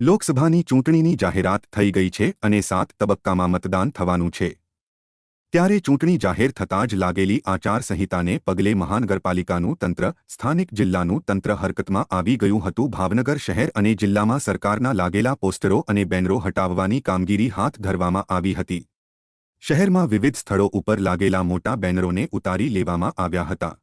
લોકસભાની ચૂંટણીની જાહેરાત થઈ ગઈ છે અને સાત તબક્કામાં મતદાન થવાનું છે. ત્યારે ચૂંટણી જાહેર થતાં જ લાગેલી આચારસંહિતાને પગલે મહાનગરપાલિકાનું તંત્ર, સ્થાનિક જિલ્લાનું તંત્ર હરકતમાં આવી ગયું હતું. ભાવનગર શહેર અને જિલ્લામાં સરકારના લાગેલા પોસ્ટરો અને બેનરો હટાવવાની કામગીરી હાથ ધરવામાં આવી હતી. શહેરમાં વિવિધ સ્થળો ઉપર લાગેલા મોટા બેનરોને ઉતારી લેવામાં આવ્યા હતા.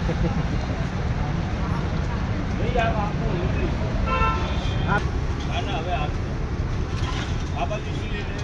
હવે આ બાજુ